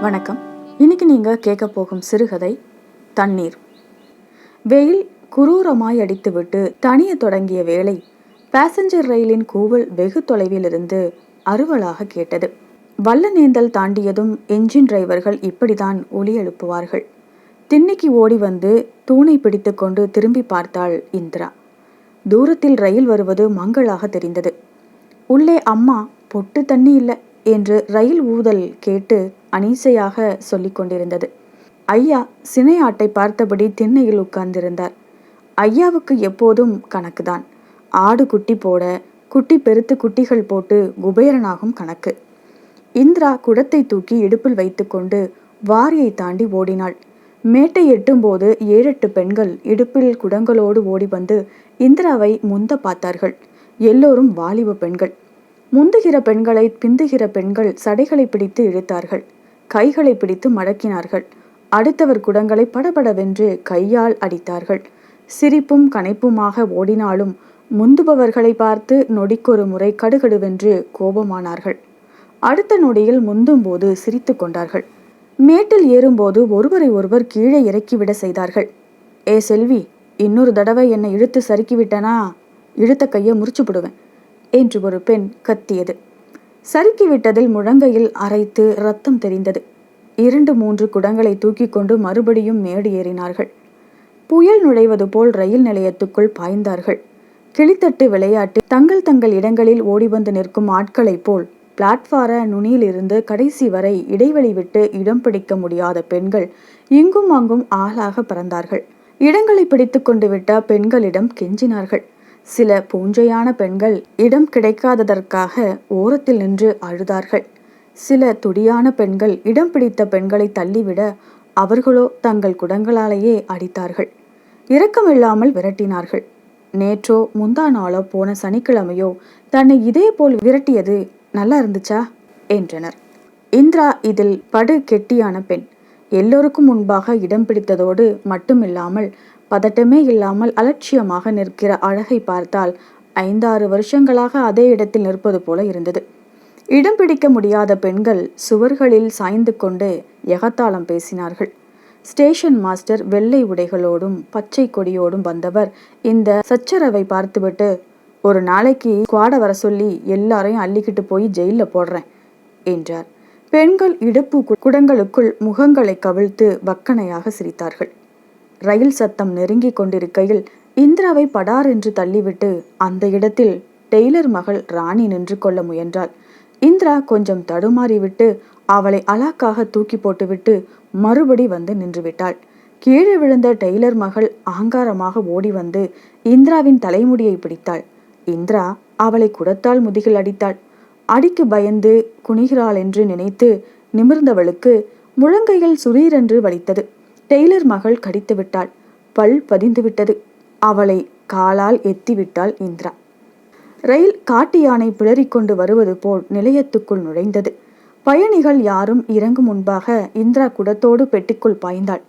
வணக்கம். இன்னைக்கு நீங்கள் கேட்க போகும் சிறுகதை தண்ணீர். வெயில் குரூரமாய் அடித்துவிட்டு தனிய தொடங்கிய வேளை பேசஞ்சர் ரயிலின் கூவல் வெகு தொலைவிலிருந்து அருவலாக கேட்டது. வல்லநேந்தல் தாண்டியதும் என்ஜின் டிரைவர்கள் இப்படிதான் ஒலி எழுப்புவார்கள். திண்ணைக்கு ஓடி வந்து தூணை பிடித்துக்கொண்டு திரும்பி பார்த்தாள் இந்திரா. தூரத்தில் ரயில் வருவது மங்களாக தெரிந்தது. உள்ளே அம்மா பொட்டு தண்ணி இல்லை. என்று ரயில் ஊதல் கேட்டு அனீசையாக சொல்லிக் கொண்டிருந்தது. ஐயா சினை ஆட்டை பார்த்தபடி திண்ணையில் உட்கார்ந்திருந்தார். ஐயாவுக்கு எப்போதும் கணக்குதான். ஆடு குட்டி போட குட்டி பெருத்து குட்டிகள் போட்டு குபேரனாகும் கணக்கு. இந்திரா குடத்தை தூக்கி இடுப்பில் வைத்துக்கொண்டு வாரியை தாண்டி ஓடினாள். மேட்டை எட்டும்போது ஏழெட்டு பெண்கள் இடுப்பில் குடங்களோடு ஓடி வந்து இந்திராவை முந்த பார்த்தார்கள். எல்லோரும் வாலிப பெண்கள். முந்துகிற பெண்களை பிந்துகிற பெண்கள் சடைகளை பிடித்து இழுத்தார்கள். கைகளை பிடித்து மடக்கினார்கள். அடுத்தவர் குடங்களை படபடவென்று கையால் அடித்தார்கள். சிரிப்பும் கனைப்புமாக ஓடினாலும் முந்துபவர்களை பார்த்து நொடிக்கொரு முறை கடுகடுவென்று கோபமானார்கள். அடுத்த நொடியில் முந்தும்போது சிரித்து கொண்டார்கள். மேட்டில் ஏறும்போது ஒருவரை ஒருவர் கீழே இறக்கிவிட செய்தார்கள். ஏ செல்வி இன்னொரு தடவை என்னை இழுத்து சறுக்கிவிட்டனா? இழுத்த கையை முறிச்சு போடுவேன். என்று ஒரு பெண் கத்தியது. சறுக்கிவிட்டதில் முழங்கையில் அரைத்து ரத்தம் தெரிந்தது. இரண்டு மூன்று குடங்களை தூக்கி கொண்டு மறுபடியும் மேடு ஏறினார்கள். புயல் நுழைவது போல் ரயில் நிலையத்துக்குள் பாய்ந்தார்கள். கிளித்தட்டு விளையாட்டு தங்கள் தங்கள் இடங்களில் ஓடி வந்து நிற்கும் ஆட்களைப் போல் பிளாட்ஃபார நுனியிலிருந்து கடைசி வரை இடைவெளி விட்டு இடம் பிடிக்க முடியாத பெண்கள் இங்கும் அங்கும் ஆளாக பறந்தார்கள். இடங்களை பிடித்து கொண்டு விட்ட பெண்களிடம் கெஞ்சினார்கள். சில பூஞ்சையான பெண்கள் இடம் கிடைக்காததற்காக ஓரத்தில் நின்று அழுதார்கள். சில துடியான பெண்கள் இடம் பிடித்த பெண்களை தள்ளிவிட அவர்களோ தங்கள் குடங்களாலேயே அடித்தார்கள். இரக்கமில்லாமல் விரட்டினார்கள். நேற்றோ முந்தா நாளோ போன சனிக்கிழமையோ தன்னை இதே போல் விரட்டியது நல்லா இருந்துச்சா? என்றனர். இந்திரா இதில் படு கெட்டியான பெண். எல்லோருக்கும் முன்பாக இடம் பிடித்ததோடு மட்டுமில்லாமல் பதட்டமே இல்லாமல் அலட்சியமாக நிற்கிற அழகை பார்த்தால் ஐந்தாறு வருஷங்களாக அதே இடத்தில் நிற்பது போல இருந்தது. இடம் பிடிக்க முடியாத பெண்கள் சுவர்களில் சாய்ந்து கொண்டு எகத்தாளம் பேசினார்கள். ஸ்டேஷன் மாஸ்டர் வெள்ளை உடைகளோடும் பச்சை கொடியோடும் வந்தவர் இந்த சச்சரவை பார்த்துவிட்டு ஒரு நாளைக்கு குவாட வர சொல்லி எல்லாரையும் அள்ளிக்கிட்டு போய் ஜெயிலில் போடுறேன் என்றார். பெண்கள் இடுப்பு குடங்களுக்குள் முகங்களை கவிழ்த்து வக்கனையாக சிரித்தார்கள். ரயில் சத்தம் நெருங்கிக் கொண்டிருக்கையில் இந்திராவை படார் என்று தள்ளிவிட்டு அந்த இடத்தில் டெய்லர் மகள் ராணி நின்று கொள்ள முயன்றாள். இந்திரா கொஞ்சம் தடுமாறிவிட்டு அவளை அலாக்காக தூக்கி போட்டுவிட்டு மறுபடி வந்து நின்றுவிட்டாள். கீழே விழுந்த டெய்லர் மகள் அகங்காரமாக ஓடி வந்து இந்திராவின் தலைமுடியை பிடித்தாள். இந்திரா அவளை குடத்தால் முதுகில் அடித்தாள். அடிக்கு பயந்து குனிகிறாள் என்று நினைத்து நிமிர்ந்தவளுக்கு முழங்கையில் சுரீரென்று வலித்தது. டெய்லர் மகள் கடித்து விட்டாள். பல் பதிந்துவிட்டது அவளை காலால் எத்திவிட்டாள் இந்திரா. ரயில் காட்டு யானை பிளறிக்கொண்டு வருவது போல் நிலையத்துக்குள் நுழைந்தது. பயணிகள் யாரும் இறங்கும் முன்பாக இந்திரா குடத்தோடு பெட்டிக்குள் பாய்ந்தாள்.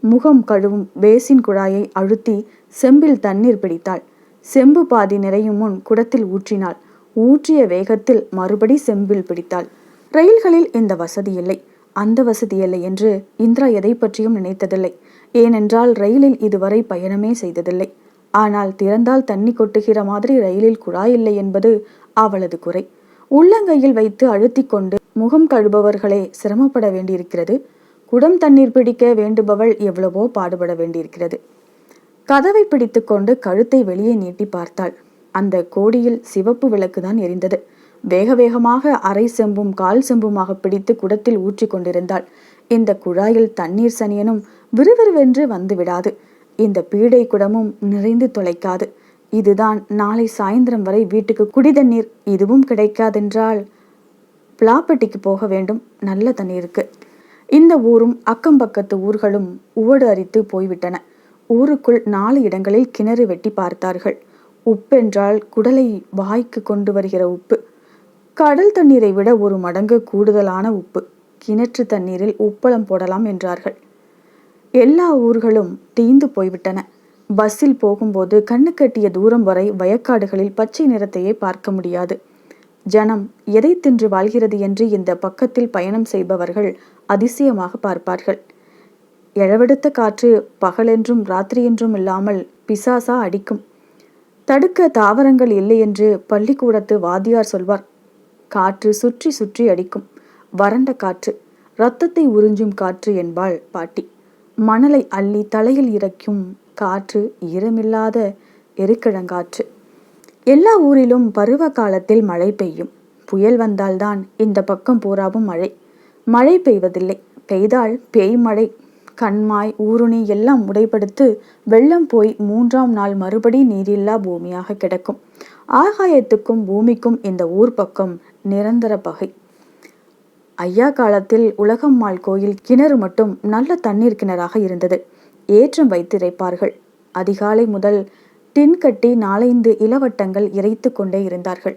முகம் கழுவும் பேசின் குழாயை அழுத்தி செம்பில் தண்ணீர் பிடித்தாள். செம்பு பாதி நிறையும் முன் குடத்தில் ஊற்றினாள். ஊற்றிய வேகத்தில் மறுபடி செம்பில் பிடித்தாள். ரயில்களில் இந்த வசதி இல்லை. அந்த வசதியல்ல என்று இந்திரா எதை பற்றியும் நினைத்ததில்லை. ஏனென்றால் ரயிலில் இதுவரை பயணமே செய்ததில்லை. ஆனால் திறந்தால் தண்ணி கொட்டுகிற மாதிரி ரயிலில் குழாய் இல்லை என்பது அவளது குறை. உள்ளங்கையில் வைத்து அழுத்தி கொண்டு முகம் கழுபவர்களே சிரமப்பட வேண்டியிருக்கிறது. குடம் தண்ணீர் பிடிக்க வேண்டுபவள் எவ்வளவோ பாடுபட வேண்டியிருக்கிறது. கதவை பிடித்துக்கொண்டு கழுத்தை வெளியே நீட்டி பார்த்தாள். அந்த கோடியில் சிவப்பு விளக்குதான் எரிந்தது. வேக வேகமாக அரை செம்பும் கால் செம்புமாக பிடித்து குடத்தில் ஊற்றி கொண்டிருந்தாள். இந்த குழாயில் தண்ணீர் சனியனும் விறுவிறுவென்று வந்து விடாது. இந்த பீடை குடமும் நிறைந்து தொலைக்காது. இதுதான் நாளை சாயந்தரம் வரை வீட்டுக்கு குடிதண்ணீர். இதுவும் கிடைக்காதென்றால் பிளாப்பட்டிக்கு போக வேண்டும். நல்ல தண்ணீருக்கு இந்த ஊரும் அக்கம் பக்கத்து ஊர்களும் உவடு அரித்து போய்விட்டன. ஊருக்குள் நாலு இடங்களில் கிணறு வெட்டி பார்த்தார்கள். உப்பென்றால் குடலை வாய்க்கு கொண்டு வருகிற உப்பு. கடல் தண்ணீரை விட ஒரு மடங்கு கூடுதலான உப்பு. கிணற்று தண்ணீரில் உப்பளம் போடலாம் என்றார்கள். எல்லா ஊர்களும் தீந்து போய்விட்டன. பஸ்ஸில் போகும்போது கண்ணு கட்டிய தூரம் வரை வயக்காடுகளில் பச்சை நிறத்தையே பார்க்க முடியாது. ஜனம் எதை தின்று வாழ்கிறது என்று இந்த பக்கத்தில் பயணம் செய்பவர்கள் அதிசயமாக பார்ப்பார்கள். எழவெடுத்த காற்று பகலென்றும் ராத்திரியென்றும் இல்லாமல் பிசாசா அடிக்கும். தடுக்க தாவரங்கள் இல்லை என்று பள்ளிக்கூடத்து வாத்தியார் சொல்வார். காற்று சுற்றி சுற்றி அடிக்கும். வறண்ட காற்று ரத்தத்தை உறிஞ்சும் காற்று என்பாள் பாட்டி. மணலை அள்ளி தலையில் இறக்கும் காற்று ஈரமில்லாத எருக்கிழங்காற்று. எல்லா ஊரிலும் பருவ காலத்தில் மழை பெய்யும். புயல் வந்தால்தான் இந்த பக்கம் பூராவும் மழை. மழை பெய்வதில்லை. பெய்தால் பேய் மழை கண்மாய் ஊருணி எல்லாம் உடைப்படுத்து வெள்ளம் போய் மூன்றாம் நாள் மறுபடி நீரில்லா பூமியாக கிடக்கும். ஆகாயத்துக்கும் பூமிக்கும் இந்த ஊர் பக்கம் நிரந்தர பகை. ஐயா காலத்தில் உலகம்மாள் கோயில் கிணறு மட்டும் நல்ல தண்ணீர் கிணறாக இருந்தது. ஏற்றம் வைத்திரைப்பார்கள் அதிகாலை முதல் டின் கட்டி நாலைந்து இளவட்டங்கள் இறைத்து கொண்டே இருந்தார்கள்.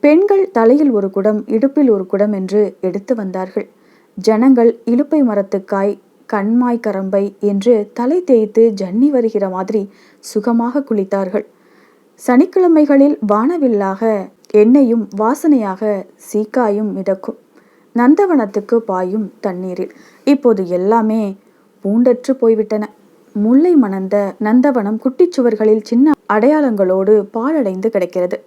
பெண்கள் தலையில் ஒரு குடம் இடுப்பில் ஒரு குடம் என்று எடுத்து வந்தார்கள். ஜனங்கள் இலுப்பை மரத்துக்காய் கண்மாய் கரம்பை என்று தலை தேய்த்து ஜன்னி வருகிற மாதிரி சுகமாக குளித்தார்கள். சனிக்கிழமைகளில் வானவில்லாக எண்ணெயும் வாசனையாக சீக்காயும் மிதக்கும். நந்தவனத்துக்கு பாயும் தண்ணீரில். இப்போது எல்லாமே பூண்டற்று போய்விட்டன. முல்லை மணந்த நந்தவனம் குட்டிச்சுவர்களில் சின்ன அடையாளங்களோடு பாழடைந்து கிடக்கிறது.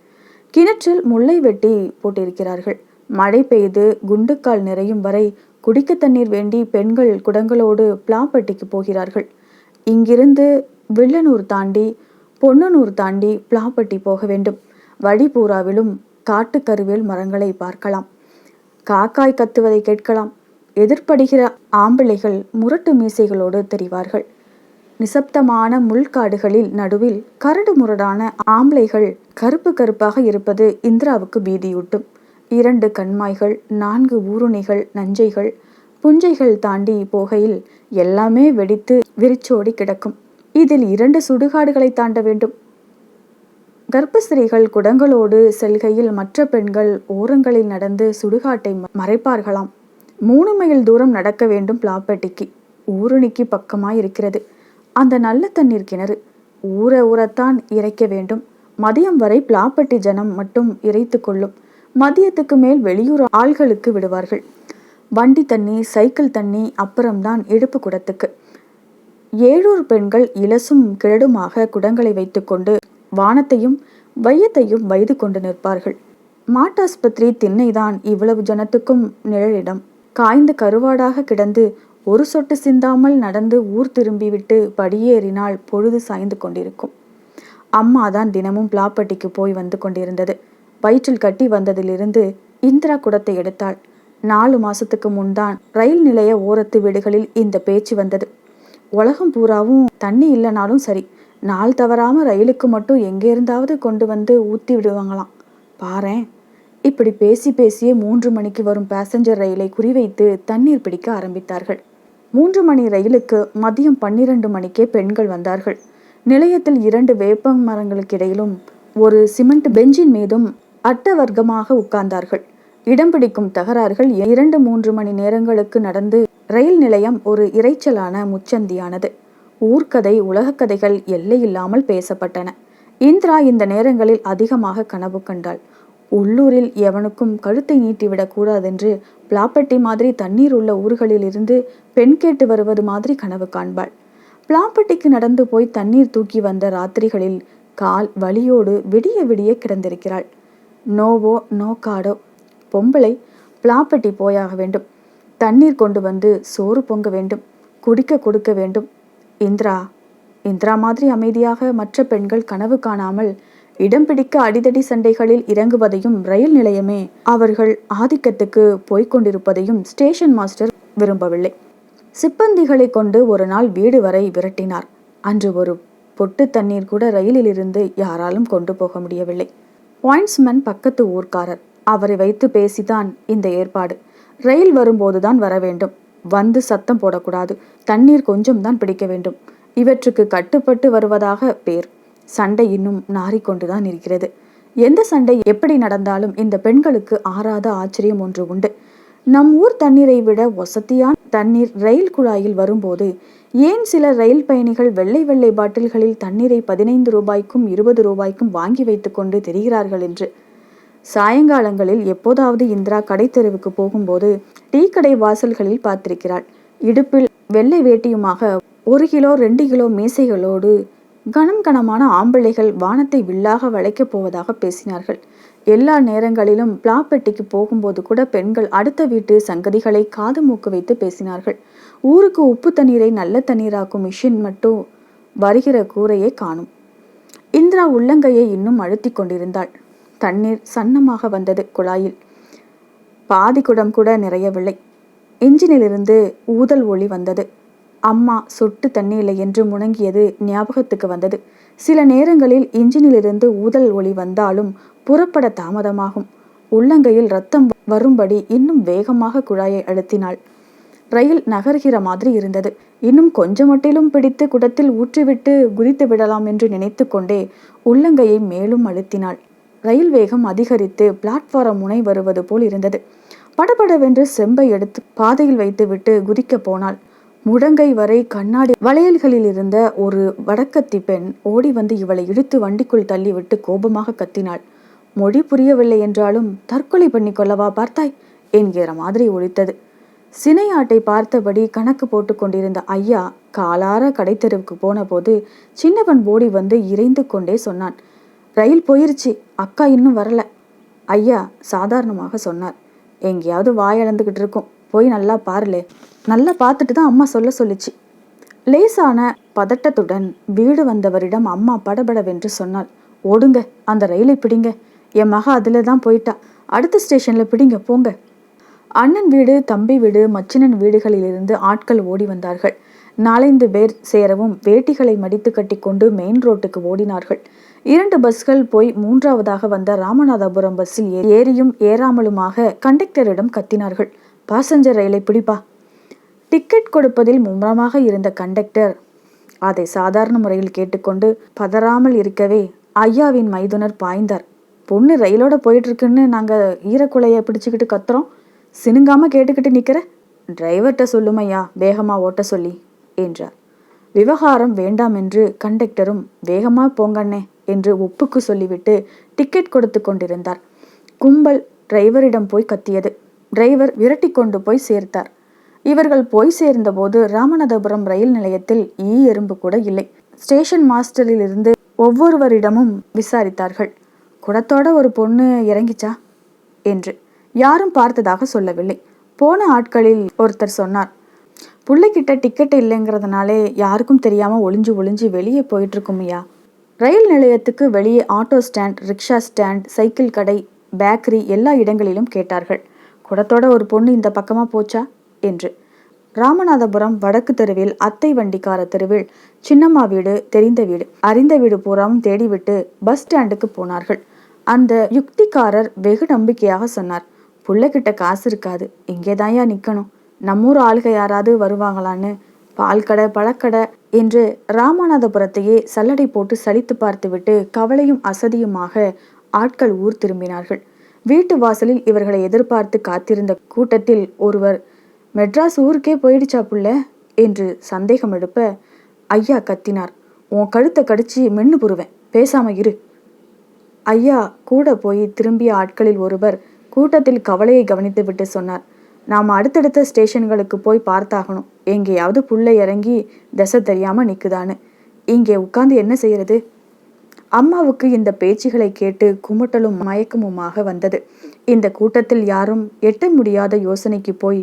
கிணற்றில் முல்லை வெட்டி போட்டிருக்கிறார்கள். மழை பெய்து குண்டுக்கால் நிறையும் வரை குடிக்க தண்ணீர் வேண்டி பெண்கள் குடங்களோடு பிளாப்பட்டிக்கு போகிறார்கள். இங்கிருந்து வில்லனூர் தாண்டி பொன்னனூர் தாண்டி பிளாப்பட்டி போக வேண்டும். வழிபூராவிலும் காட்டுக்கருவேல் மரங்களை பார்க்கலாம். காக்காய் கத்துவதை கேட்கலாம். எதிர்ப்படுகிற ஆம்பிளைகள் முரட்டு மீசைகளோடு தெரிவார்கள். நிசப்தமான முள்காடுகளில் நடுவில் கரடு முரடான ஆம்பளைகள் கருப்பு கருப்பாக இருப்பது இந்திராவுக்கு பீதியூட்டும். இரண்டு கண்மாய்கள் நான்கு ஊருணிகள் நஞ்சைகள் புஞ்சைகள் தாண்டி போகையில் எல்லாமே வெடித்து விரிச்சோடி கிடக்கும். இதில் இரண்டு சுடுகாடுகளை தாண்ட வேண்டும். கர்ப்பஸ்திரீகள் குடங்களோடு செல்கையில் மற்ற பெண்கள் ஓரங்களில் நடந்து சுடுகாட்டை மறைப்பார்களாம். மூணு மைல் தூரம் நடக்க வேண்டும் பிளாப்பட்டிக்கு. ஊருணிக்கு பக்கமாய் இருக்கிறது அந்த நல்ல தண்ணீர் கிணறு. ஊற ஊறத்தான் இறைக்க வேண்டும். மதியம் வரை பிளாப்பட்டி ஜனம் மட்டும் இறைத்து கொள்ளும். மதியத்துக்கு மேல் வெளியூர் ஆள்களுக்கு விடுவார்கள். வண்டி தண்ணி சைக்கிள் தண்ணி அப்புறம்தான் இடுப்பு குடத்துக்கு. ஏழூர் பெண்கள் இலசும் கிழடுமாக குடங்களை வைத்துக்கொண்டு வானத்தையும் வையத்தையும் வைது கொண்டு நிற்பார்கள். மாட்டாஸ்பத்திரி திண்ணைதான் இவ்வளவு ஜனத்துக்கும் நிழலிடம். காய்ந்த கருவாடாக கிடந்து ஒரு சொட்டு சிந்தாமல் நடந்து ஊர் திரும்பிவிட்டு படியேறினால் பொழுது சாய்ந்து கொண்டிருக்கும். அம்மா தான் தினமும் பிளாப்பட்டிக்கு போய் வந்து கொண்டிருந்தது. வயிற்றில் கட்டி வந்ததிலிருந்து இந்திரா குடத்தை எடுத்தாள். நாலு மாசத்துக்கு முன்தான் ரயில் நிலைய ஓரத்து வீடுகளில் இந்த பேச்சு வந்தது. உலகம் பூராவும் தண்ணி இல்லைனாலும் சரி நாள் தவறாமல் ரயிலுக்கு மட்டும் எங்கே இருந்தாவது கொண்டு வந்து ஊற்றி விடுவாங்களாம். பாரேன். இப்படி பேசி பேசியே மூன்று மணிக்கு வரும் பேசஞ்சர் ரயிலை குறிவைத்து தண்ணீர் பிடிக்க ஆரம்பித்தார்கள். மூன்று மணி ரயிலுக்கு மதியம் பன்னிரண்டு மணிக்கே பெண்கள் வந்தார்கள். நிலையத்தில் இரண்டு வேப்ப மரங்களுக்கு இடையிலும் ஒரு சிமெண்ட் பெஞ்சின் மீதும் அட்டவர்க்கமாக உட்கார்ந்தார்கள். இடம் பிடிக்கும் தகராறுகள் இரண்டு மூன்று மணி நேரங்களுக்கு நடந்து ரயில் நிலையம் ஒரு இறைச்சலான முச்சந்தியானது. ஊர்க்கதை உலகக்கதைகள் எல்லையில்லாமல் பேசப்பட்டன. இந்திரா இந்த நேரங்களில் அதிகமாக கனவு கண்டாள். உள்ளூரில் எவனுக்கும் கழுத்தை நீட்டிவிடக் கூடாதென்று பிளாப்பட்டி மாதிரி தண்ணீர் உள்ள ஊர்களில் இருந்து பெண் கேட்டு வருவது மாதிரி கனவு காண்பாள். பிளாப்பட்டிக்கு நடந்து போய் தண்ணீர் தூக்கி வந்த ராத்திரிகளில் கால் வலியோடு விடிய விடிய கிடந்திருக்கிறாள். நோவோ நோ காடோ பொம்பளை பிளாப்பட்டி போயாக வேண்டும். தண்ணீர் கொண்டு வந்து சோறு பொங்க வேண்டும் குடிக்க கொடுக்க வேண்டும். இந்திரா. இந்திரா மாதிரி அமைதியாக மற்ற பெண்கள் கனவு காணாமல் இடம் பிடிக்க அடிதடி சண்டைகளில் இறங்குவதையும் ரயில் நிலையமே அவர்கள் ஆதிக்கத்துக்கு போய்கொண்டிருப்பதையும் ஸ்டேஷன் மாஸ்டர் விரும்பவில்லை. சிப்பந்திகளை கொண்டு ஒரு நாள் வீடு வரை விரட்டினார். அன்று ஒரு பொட்டு தண்ணீர் கூட ரயிலில் இருந்து யாராலும் கொண்டு போக முடியவில்லை. பாயிண்ட்ஸ்மேன் பக்கத்து ஊர்க்காரர். அவரை வைத்து பேசிதான் இந்த ஏற்பாடு. ரயில் வரும்போதுதான் வர வேண்டும் வந்து சத்தம் போடக்கூடாது. தண்ணீர் கொஞ்சம் தான் பிடிக்க வேண்டும். இவற்றுக்கு கட்டுப்பட்டு வருவதாக பேர். சண்டை இன்னும் நாறிக்கொண்டுதான் இருக்கிறது. எந்த சண்டை எப்படி நடந்தாலும் இந்த பெண்களுக்கு ஆறாத ஆச்சரியம் ஒன்று உண்டு. நம் ஊர் தண்ணீரை விட வசதியான தண்ணீர் ரயில் குழாயில் வரும்போது ஏன் சில ரயில் பயணிகள் வெள்ளை வெள்ளை பாட்டில்களில் தண்ணீரை பதினைந்து ரூபாய்க்கும் இருபது ரூபாய்க்கும் வாங்கி வைத்துக்கொண்டு தெரிகிறார்கள் என்று? சாயங்காலங்களில் எப்போதாவது இந்திரா கடைத்தெருவுக்கு போகும்போது டீ கடை வாசல்களில் பார்த்திருக்கிறாள். இடுப்பில் வெள்ளை வேட்டியுமாக ஒரு கிலோ ரெண்டு கிலோ மீசைகளோடு கனம் கனமான ஆம்பளைகள் வானத்தை வில்லாக வளைக்கப் போவதாக பேசினார்கள். எல்லா நேரங்களிலும் பிளாப்பெட்டிக்கு போகும்போது கூட பெண்கள் அடுத்த வீட்டு சங்கதிகளை காது மூக்கு வைத்து பேசினார்கள். ஊருக்கு உப்பு தண்ணீரை நல்ல தண்ணீராக்கும் மிஷின் மட்டும் வருகிற கூரையே காணும். இந்திரா உள்ளங்கையை இன்னும் அழுத்தி கொண்டிருந்தாள். தண்ணீர் சன்னமாக வந்தது குழாயில். பாதி குடம் கூட நிறையவில்லை. இன்ஜினிலிருந்து ஊதல் ஒளி வந்தது. அம்மா சொட்டு தண்ணி இல்லை என்று முணங்கியது ஞாபகத்துக்கு வந்தது. சில நேரங்களில் இன்ஜினிலிருந்து ஊதல் ஒளி வந்தாலும் புறப்பட தாமதமாகும். உள்ளங்கையில் ரத்தம் வரும்படி இன்னும் வேகமாக குழாயை அழுத்தினாள். ரயில் நகர்கிற மாதிரி இருந்தது. இன்னும் கொஞ்சம் மட்டிலும் பிடித்து குடத்தில் ஊற்றிவிட்டு குதித்து விடலாம் என்று நினைத்து கொண்டே உள்ளங்கையை மேலும் அழுத்தினாள். ரயில் வேகம் அதிகரித்து பிளாட்ஃபாரம் முனை வருவது போல் இருந்தது. படபடவென்று செம்பை எடுத்து பாதையில் வைத்துவிட்டு குதிக்கப் போனாள். முடங்கை வரை கண்ணாடி வளையல்களில் இருந்த ஒரு வடக்கத்தி பெண் ஓடி வந்து இவளை இழுத்து வண்டிக்குள் தள்ளிவிட்டு கோபமாக கத்தினாள். மொழி புரியவில்லை என்றாலும் தற்கொலை பண்ணி கொள்ளவா பார்த்தாய்? என்கிற மாதிரி ஒழித்தது சினையாட்டை பார்த்தபடி கணக்கு போட்டு கொண்டிருந்த ஐயா காலார கடைத்தெருவுக்கு போன போது சின்னவன் ஓடி வந்து இறைந்து கொண்டே சொன்னான். ரயில் போயிருச்சு. அக்கா இன்னும் வரல. ஐயா சாதாரணமாக சொன்னார். எங்கேயாவது வாயளந்துக்கிட்டு இருக்கும். போய் நல்லா பாருலே நல்லா பார்த்துட்டு தான் அம்மா சொல்ல சொல்லிச்சு. லேசான பதட்டத்துடன் வீடு வந்தவரிடம் அம்மா படபடவென்று சொன்னாள். ஓடுங்க. அந்த ரயிலை பிடிங்க. என் மக அதில் தான் போயிட்டா. அடுத்த ஸ்டேஷனில் பிடிங்க. போங்க. அண்ணன் வீடு தம்பி வீடு மச்சினன் வீடுகளிலிருந்து ஆட்கள் ஓடி வந்தார்கள். நாலைந்து பேர் சேரவும் வேட்டிகளை மடித்து கட்டி கொண்டு மெயின் ரோட்டுக்கு ஓடினார்கள். இரண்டு பஸ்கள் போய் மூன்றாவதாக வந்த ராமநாதபுரம் பஸ்ஸில் ஏறியும் ஏறாமலுமாக கண்டக்டரிடம் கத்தினார்கள். பாசஞ்சர் ரயிலை பிடிப்பா? டிக்கெட் கொடுப்பதில் மும்முரமாக இருந்த கண்டக்டர் அதை சாதாரண முறையில் கேட்டுக்கொண்டு பதறாமல் இருக்கவே ஐயாவின் மைதுனர் பாய்ந்தார். பொண்ணு ரயிலோட போயிட்டு இருக்குன்னு நாங்கள் ஈரக்குலையை பிடிச்சிக்கிட்டு கத்துறோம். சினுங்காம கேட்டுக்கிட்டு நிற்கிற டிரைவர்கிட்ட சொல்லுமையா? வேகமா ஓட்ட சொல்லி என்றார். விவகாரம் வேண்டாம் என்று கண்டக்டரும் வேகமா போங்கண்ணே. என்று ஒப்புக்கு சொல்லிவிட்டு டிக்கெட் கொடுத்து கொண்டிருந்தார். கும்பல் டிரைவரிடம் போய் கத்தியது. டிரைவர் விரட்டி கொண்டு போய் சேர்த்தார். இவர்கள் போய் சேர்ந்தபோது ராமநாதபுரம் ரயில் நிலையத்தில் ஈ எறும்பு கூட இல்லை. ஸ்டேஷன் மாஸ்டரில் இருந்து ஒவ்வொருவரிடமும் விசாரித்தார்கள். குடத்தோட ஒரு பொண்ணு இறங்கிச்சா? என்று. யாரும் பார்த்ததாக சொல்லவில்லை. போன ஆட்களில் ஒருத்தர் சொன்னார். பிள்ளைக்கிட்ட டிக்கெட் இல்லைங்கிறதுனாலே யாருக்கும் தெரியாம ஒளிஞ்சு ஒளிஞ்சு வெளியே போயிட்டு இருக்குமையா? ரயில் நிலையத்துக்கு வெளியே auto stand rickshaw stand cycle கடை பேக்கரி எல்லா இடங்களிலும் கேட்டார்கள். குடத்தோட ஒரு பொண்ணு இந்த பக்கமாக போச்சா? என்று. ராமநாதபுரம் வடக்கு தெருவில் அத்தை வண்டிக்கார தெருவில் சின்னம்மா வீடு தெரிந்த வீடு அறிந்த வீடு பூராவும் தேடிவிட்டு பஸ் ஸ்டாண்டுக்கு போனார்கள். அந்த யுக்திக்காரர் வெகு நம்பிக்கையாக சொன்னார் புள்ளக்கிட்ட காசு இருக்காது இங்கேதாயா நிற்கணும் நம்மூர் ஆளுக யாராவது வருவாங்களான்னு பால் கடை பழக்கடை என்று ராமநாதபுரத்தையே சல்லடை போட்டு சலித்து பார்த்துவிட்டு கவலையும் அசதியுமாக ஆட்கள் ஊர் திரும்பினார்கள். வீட்டு வாசலில் இவர்களை எதிர்பார்த்து காத்திருந்த கூட்டத்தில் ஒருவர் மெட்ராஸ் ஊருக்கே போயிடுச்சா புள்ள? என்று சந்தேகம் எழுப்ப ஐயா கத்தினார். உன் கழுத்தை கடிச்சு மென்னு புருவேன். பேசாம இரு. ஐயா கூட போய் திரும்பிய ஆட்களில் ஒருவர் கூட்டத்தில் கவலையை கவனித்துவிட்டு சொன்னார். நாம் அடுத்தடுத்த ஸ்டேஷன்களுக்கு போய் பார்த்தாகணும். எங்கேயாவது புள்ள இறங்கி தசை தெரியாமல் நிற்குதான்னு இங்கே உட்காந்து என்ன செய்யறது? அம்மாவுக்கு இந்த பேச்சுகளை கேட்டு குமட்டலும் மயக்கமுமாக வந்தது. இந்த கூட்டத்தில் யாரும் எட்ட முடியாத யோசனைக்கு போய்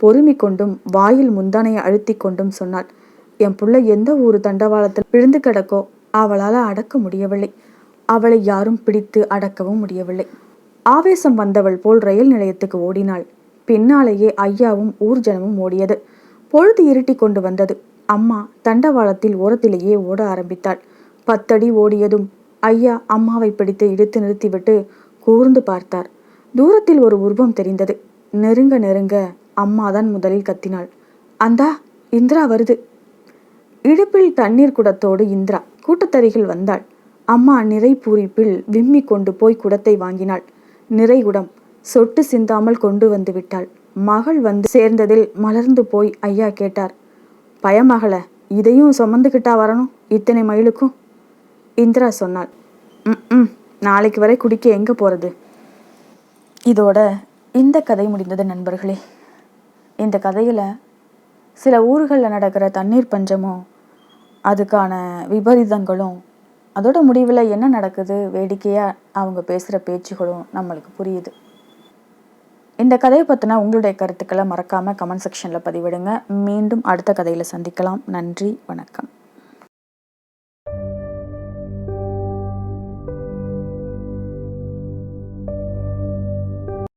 பொறுமி கொண்டும் வாயில் முந்தானையை அழுத்தி கொண்டும் சொன்னாள். என் புள்ள எந்த ஊர் தண்டவாளத்தில் விழுந்து கிடக்கோ அவளால் அடக்க முடியவில்லை. அவளை யாரும் பிடித்து அடக்கவும் முடியவில்லை. ஆவேசம் வந்தவள் போல் ரயில் நிலையத்துக்கு ஓடினாள். பின்னாலேயே ஐயாவும் ஊர்ஜனமும் ஓடியது. பொழுது இருட்டி கொண்டு வந்தது. அம்மா தண்டவாளத்தில் ஓரத்திலேயே ஓட ஆரம்பித்தாள். பத்தடி ஓடியதும் ஐயா அம்மாவை பிடித்து இழுத்து நிறுத்திவிட்டு கூர்ந்து பார்த்தார். தூரத்தில் ஒரு உருவம் தெரிந்தது. நெருங்க நெருங்க அம்மாதான் முதலில் கத்தினாள். அந்தா இந்திரா வருது. இடுப்பில் தண்ணீர் குடத்தோடு இந்திரா கூட்டத்தருகில் வந்தாள். அம்மா நிறை பூரிப்பில் விம்மி கொண்டு போய் குடத்தை வாங்கினாள். நிறை குடம் சொட்டு சிந்தாமல் கொண்டு வந்து விட்டாள். மகள் வந்து சேர்ந்ததில் மலர்ந்து போய் ஐயா கேட்டார் பயமகள இதையும் சுமந்துக்கிட்டா வரணும் இத்தனை மைலுக்கும்? இந்திரா சொன்னாள் ம் ம் நாளைக்கு வரை குடிக்க எங்கே போகிறது இதோட இந்த கதை முடிந்தது நண்பர்களே. இந்த கதையில் சில ஊர்களில் நடக்கிற தண்ணீர் பஞ்சமும் அதுக்கான விபரீதங்களும் அதோட முடிவில் என்ன நடக்குது வேடிக்கையாக அவங்க பேசுகிற பேச்சுகளும் நம்மளுக்கு புரியுது. இந்த கதையை பற்றின உங்களுடைய கருத்துக்களை மறக்காமல் கமெண்ட் செக்ஷனில் பதிவிடுங்க. மீண்டும் அடுத்த கதையில் சந்திக்கலாம். நன்றி வணக்கம்.